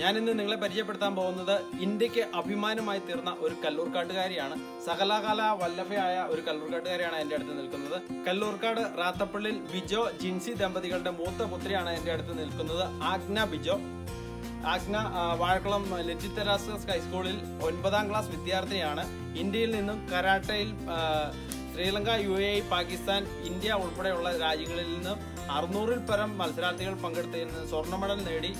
ഞാൻ ഇന്ന് നിങ്ങളെ പരിചയപ്പെടുത്താൻ പോകുന്നത് ഇന്ത്യയ്ക്ക് അഭിമാനമായി തീർന്ന ഒരു കല്ലൂർക്കാട്ടുകാരിയാണ്. സകലാകാല വല്ലഭയായ ഒരു കല്ലൂർക്കാട്ടുകാരിയാണ് എന്റെ അടുത്ത് നിൽക്കുന്നത്. കല്ലൂർക്കാട് റാത്തപ്പള്ളിൽ ബിജോ ജിൻസി ദമ്പതികളുടെ മൂത്ത പുത്രിയാണ് എന്റെ അടുത്ത് നിൽക്കുന്നത്. ആഗ്ന ബിജോ. ആഗ്ന വാഴക്കുളം ലജിത്തരാസ് ഹൈസ്കൂളിൽ ഒൻപതാം ക്ലാസ് വിദ്യാർത്ഥിയാണ് ഇന്ത്യയിൽ നിന്നും കരാട്ടയിൽ Sri Lanka U A Pakistan India ഉൾപ്പെടെയുള്ള രാജ്യങ്ങളിൽ നിന്നും അറുന്നൂറിൽ പരം മത്സരാർത്ഥികൾ പങ്കെടുത്ത് സ്വർണ മെഡൽ നേടി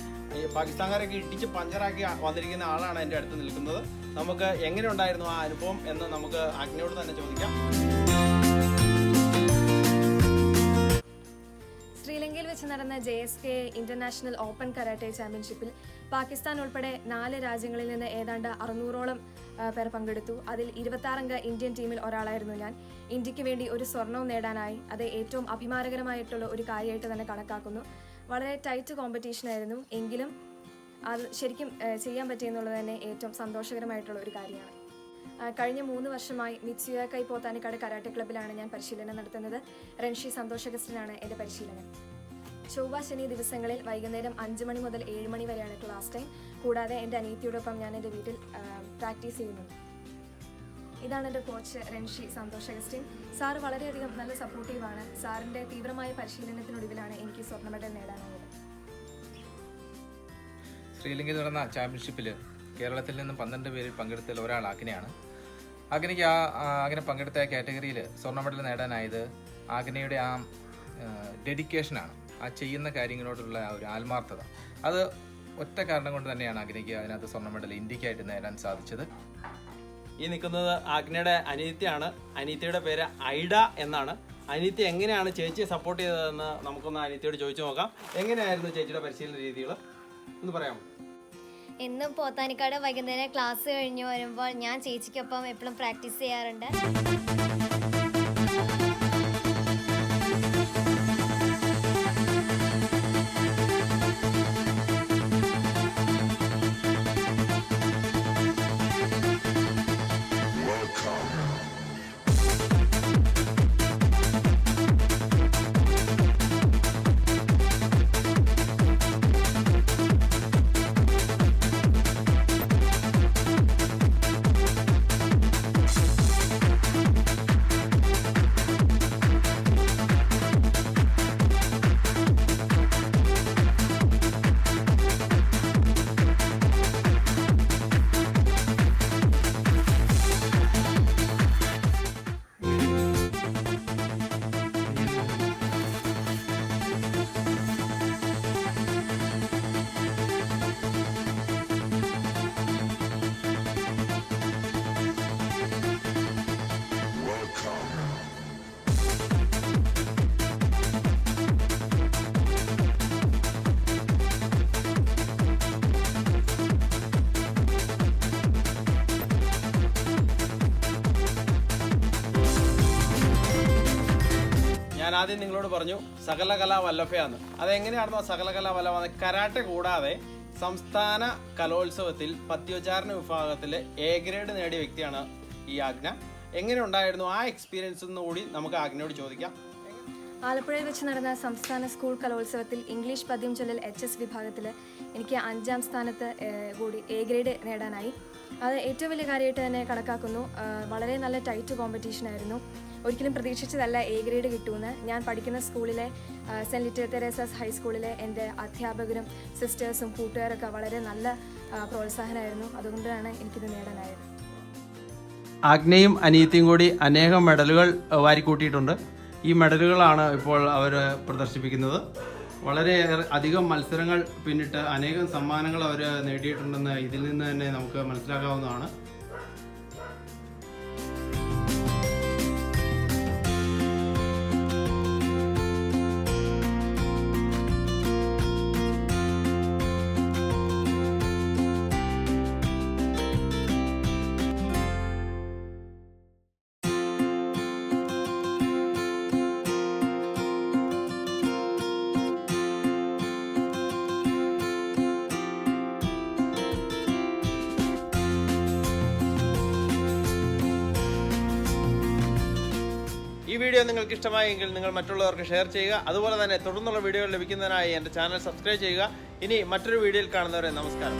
പാകിസ്ഥാൻകാരൊക്കെ ഇടിച്ച് പഞ്ചറാക്കി വന്നിരിക്കുന്ന ആളാണ് എന്റെ അടുത്ത് നിൽക്കുന്നത്. നമുക്ക് എങ്ങനെ ഉണ്ടായിരുന്നു ആ അനുഭവം എന്ന് നമുക്ക് അഗ്നിയോട് തന്നെ ചോദിക്കാം. നടന്ന J S K international open karate ചാമ്പ്യൻഷിപ്പിൽ പാകിസ്ഥാൻ ഉൾപ്പെടെ നാല് രാജ്യങ്ങളിൽ നിന്ന് ഏതാണ്ട് അറുന്നൂറോളം പേർ പങ്കെടുത്തു. അതിൽ ഇരുപത്താറംഗ ഇന്ത്യൻ ടീമിൽ ഒരാളായിരുന്നു ഞാൻ. ഇന്ത്യയ്ക്ക് വേണ്ടി ഒരു സ്വർണവും നേടാനായി അത് ഏറ്റവും അഭിമാനകരമായിട്ടുള്ള ഒരു കാര്യമായിട്ട് തന്നെ കണക്കാക്കുന്നു. വളരെ ടൈറ്റ് കോമ്പറ്റീഷൻ ആയിരുന്നു. എങ്കിലും അത് ശരിക്കും ചെയ്യാൻ പറ്റിയെന്നുള്ളത് തന്നെ ഏറ്റവും സന്തോഷകരമായിട്ടുള്ള ഒരു കാര്യമാണ്. കഴിഞ്ഞ മൂന്ന് വർഷമായി മിത്സുയ കൈ പോത്താനിക്കാട് കരാട്ടെ ക്ലബ്ബിലാണ് ഞാൻ പരിശീലനം നടത്തുന്നത്. റൺഷി സന്തോഷകസ്റ്റനാണ് എന്റെ പരിശീലനം ചൊവ്വ ശനി ദിവസങ്ങളിൽ വൈകുന്നേരം അഞ്ച് മണി മുതൽ ഏഴ് മണി വരെയാണ് ക്ലാസ് ടൈം. കൂടാതെ എന്റെ അനിയത്തിയോടൊപ്പം ഞാൻ എന്റെ വീട്ടിൽ പ്രാക്ടീസ് ചെയ്യുന്നുണ്ട്. ഇതാണ് എന്റെ coach renshi Santhosh Augustine sir വളരെയധികം നല്ല സപ്പോർട്ടീവാണ് സാറിന്റെ തീവ്രമായ പരിശീലനത്തിനൊടുവിലാണ് എനിക്ക് സ്വർണ മെഡൽ നേടാനായത്. ശ്രീലങ്കയിൽ നടന്ന ചാമ്പ്യൻഷിപ്പിൽ കേരളത്തിൽ നിന്നും പന്ത്രണ്ട് പേരിൽ പങ്കെടുത്തതിൽ ഒരാൾ ആഗ്നയാണ്. ആഗ്നയ്ക്ക് ആ ആഗ്ന പങ്കെടുത്ത കാറ്റഗറിയിൽ സ്വർണ മെഡൽ നേടാനായത് ആഗ്നയുടെ ആ ഡെഡിക്കേഷനാണ് ആ ചെയ്യുന്ന കാര്യങ്ങളോടുള്ള ആ ഒരു ആത്മാർത്ഥത. അത് ഒറ്റ കാരണം കൊണ്ട് തന്നെയാണ് അഗ്നിക്ക് അതിനകത്ത് സ്വർണ മെഡൽ ഇന്ത്യക്കായിട്ട് നേടാൻ സാധിച്ചത്. ഈ നിൽക്കുന്നത് അഗ്നിയുടെ അനിയത്തിയാണ് അനീത്യയുടെ പേര് ഐഡ എന്നാണ്. അനീത്യ എങ്ങനെയാണ് ചേച്ചിയെ സപ്പോർട്ട് ചെയ്തതെന്ന് നമുക്കൊന്ന് അനിയത്തിയോട് ചോദിച്ചു നോക്കാം. എങ്ങനെയായിരുന്നു ചേച്ചിയുടെ പരിശീലന രീതികൾ എന്ന് പറയാമോ? എന്നും പോത്താനിക്കാട് വൈകുന്നേരം ക്ലാസ് കഴിഞ്ഞ് വരുമ്പോൾ ഞാൻ ചേച്ചിക്കൊപ്പം എപ്പോഴും പ്രാക്ടീസ് ചെയ്യാറുണ്ട്. ഞാൻ ആദ്യം നിങ്ങളോട് പറഞ്ഞു സകലകലാ വല്ലഭയാണ്. അതെങ്ങനെയായിരുന്നു ആ സകലകലാ വല്ലഭ? കരാട്ടെ കൂടാതെ സംസ്ഥാന കലോത്സവത്തിൽ പത്യോചാരണ വിഭാഗത്തിൽ എ ഗ്രേഡ് നേടിയ വ്യക്തിയാണ് ഈ ആജ്ഞ എങ്ങനെ ഉണ്ടായിരുന്നു ആ എക്സ്പീരിയൻസ് കൂടി നമുക്ക് ആജ്ഞയോട് ചോദിക്കാം. ആലപ്പുഴയിൽ വെച്ച് നടന്ന സംസ്ഥാന സ്കൂൾ കലോത്സവത്തിൽ ഇംഗ്ലീഷ് പദ്യം ചൊല്ലൽ എച്ച് എസ് വിഭാഗത്തിൽ എനിക്ക് അഞ്ചാം സ്ഥാനത്ത് കൂടി എ ഗ്രേഡ് നേടാനായി. അത് ഏറ്റവും വലിയ കാര്യമായിട്ട് തന്നെ കണക്കാക്കുന്നു. വളരെ നല്ല ടൈറ്റ് കോമ്പറ്റീഷൻ ആയിരുന്നു. ഒരിക്കലും പ്രതീക്ഷിച്ചതല്ല എ ഗ്രേഡ് കിട്ടുമെന്ന് ഞാൻ പഠിക്കുന്ന സ്കൂളിലെ സെന്റ് ലിറ്റർ തെരേസസ് ഹൈസ്കൂളിലെ എന്റെ അധ്യാപകരും സിസ്റ്റേഴ്സും കൂട്ടുകാരൊക്കെ വളരെ നല്ല പ്രോത്സാഹനമായിരുന്നു അതുകൊണ്ടാണ് എനിക്കിത് നേടാനായത്. ആഗ്നയും അനിയത്തിയും കൂടി അനേകം മെഡലുകൾ വാരിക്കൂട്ടിയിട്ടുണ്ട്. ഈ മെഡലുകളാണ് ഇപ്പോൾ അവർ പ്രദർശിപ്പിക്കുന്നത്. വളരെ അധികം മത്സരങ്ങൾ പിന്നിട്ട് അനേകം സമ്മാനങ്ങൾ അവർ നേടിയിട്ടുണ്ടെന്ന് ഇതിൽ നിന്ന് തന്നെ നമുക്ക് മനസ്സിലാക്കാവുന്നതാണ്. ഈ വീഡിയോ നിങ്ങൾക്ക് ഇഷ്ടമായെങ്കിൽ നിങ്ങൾ മറ്റുള്ളവർക്ക് ഷെയർ ചെയ്യുക. അതുപോലെ തന്നെ തുടർന്നുള്ള വീഡിയോ ലഭിക്കുന്നതിനായി എന്റെ ചാനൽ സബ്സ്ക്രൈബ് ചെയ്യുക. ഇനി മറ്റൊരു വീഡിയോയിൽ കാണുന്നവരെ നമസ്കാരം.